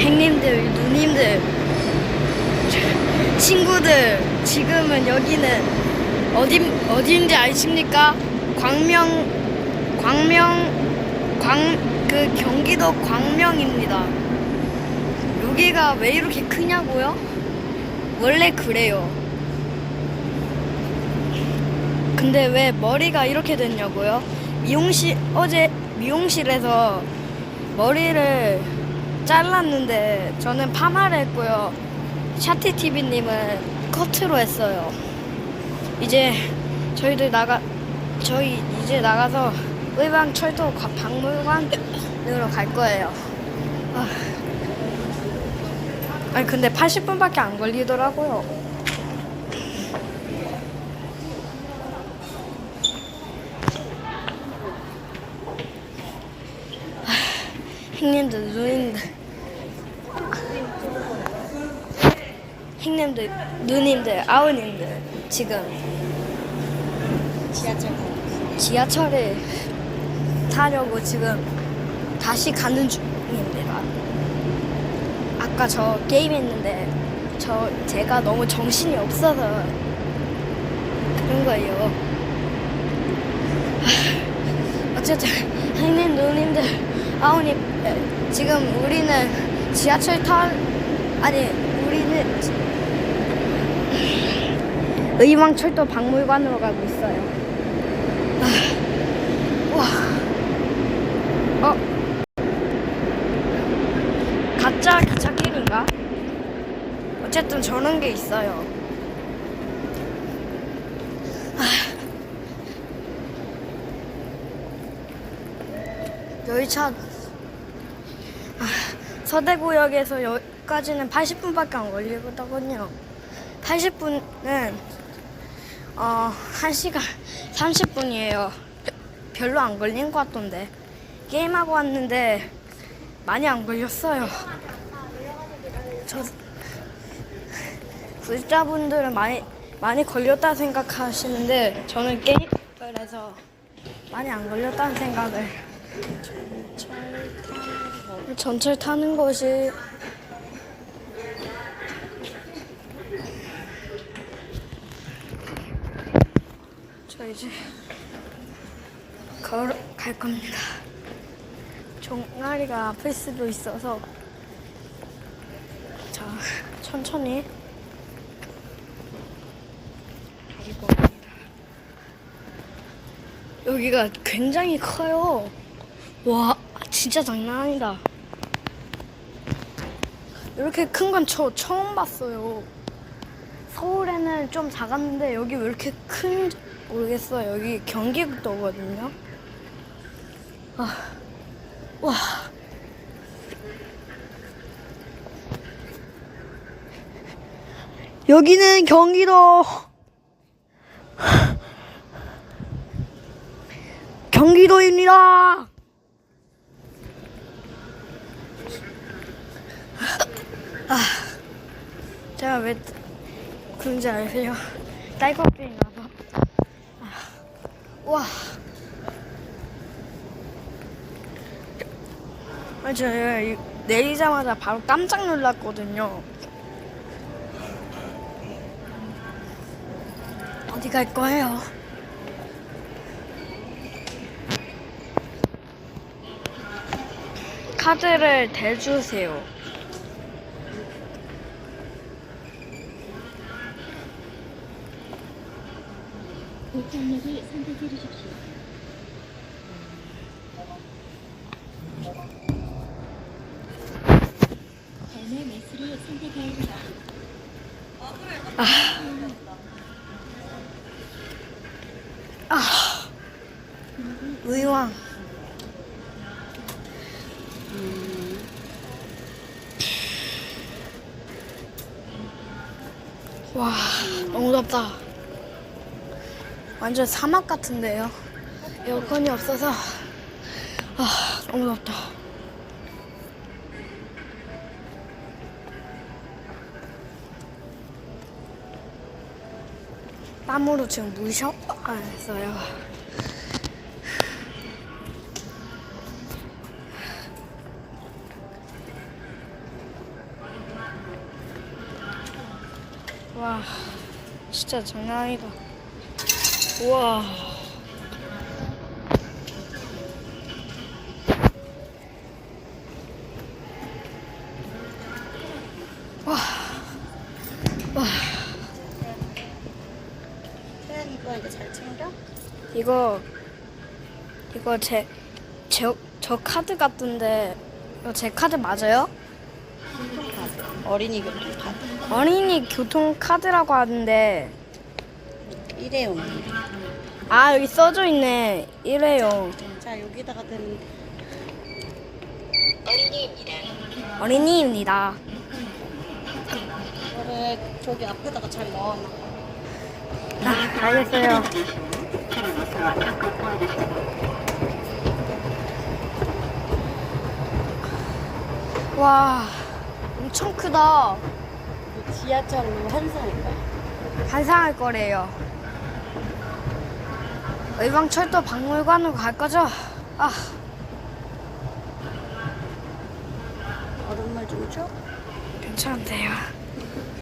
행님들, 누님들, 친구들, 지금은 여기는 어디 어디인지 아십니까? 광명, 광명, 광 그 경기도 광명입니다. 여기가 왜 이렇게 크냐고요? 원래 그래요. 근데 왜 머리가 이렇게 됐냐고요? 미용실 어제 미용실에서 머리를 잘랐는데 저는 파마를 했고요. 샤티 TV님은 커트로 했어요. 이제 저희들 나가 저희 이제 나가서 의방 철도 과- 박물관으로 갈 거예요. 아. 아니 근데 80분밖에 안 걸리더라고요. 형님들, 누님들, 형님들, 누님들, 아우님들 지금 지하철 지하철에 타려고 지금 다시 가는 중입니다. 아까 저 게임했는데 저 제가 너무 정신이 없어서 그런 거예요. 하, 어쨌든 형님, 누님들, 아우님 에, 지금 우리는 지하철 타 아니 우리는 지- 의왕철도 박물관으로 가고 있어요. 와. 어. 가짜 기차길인가? 어쨌든 저런 게 있어요. 아. 열차 아, 서대구역에서 여기까지는 80분밖에 안 걸리거든요. 80분은 어, 1시간 30분이에요. 별로 안 걸린 것 같던데. 게임하고 왔는데 많이 안 걸렸어요. 저 구독자분들은 많이 많이 걸렸다 생각하시는데 저는 게임을 해서 많이 안 걸렸다는 생각을 전철 타는 것이 저 이제 걸어 갈 겁니다. 종아리가 아플 수도 있어서 자 천천히 갈 겁니다. 여기가 굉장히 커요. 와 진짜 장난 아니다. 이렇게 큰 건 저 처음 봤어요. 서울에는 좀 작았는데 여기 왜 이렇게 큰지 모르겠어요. 여기 경기도거든요. 아, 와. 여기는 경기도 경기도입니다. 아, 제가 왜 그런지 아세요? 딸꾹질이 나서. 아, 와. 아, 이- 내리자마자 바로 깜짝 놀랐거든요. 어디 갈 거예요? 카드를 대주세요. 목적역을 선택해 주십시오. 삶의 매스를 선택해야 합니다. 의왕. 와, 너무 덥다. 완전 사막 같은데요. 에어컨이 없어서 아 너무 덥다. 땀으로 지금 물셔 안 했어요. 와 진짜 장난 아니다. 우와. 와, 와, 태연 이 거 이제 잘 챙겨? 이거, 이거 제, 제, 저 카드 같던데, 이거 제 카드 맞아요? 어린이 교통카드. 어린이 교통 카드라고 하는데, 일회용. 아, 여기 써져 있네. 일회용. 자, 여기다가 든 어린이입니다. 거를 저기 앞에다가 잘 넣어놔. 아, 알겠어요. 와, 엄청 크다. 이거 지하철로 환승할 거야. 환상할 거래요. 의왕철도 박물관으로 갈 거죠? 아, 얼음물 좀 줘? 괜찮대요.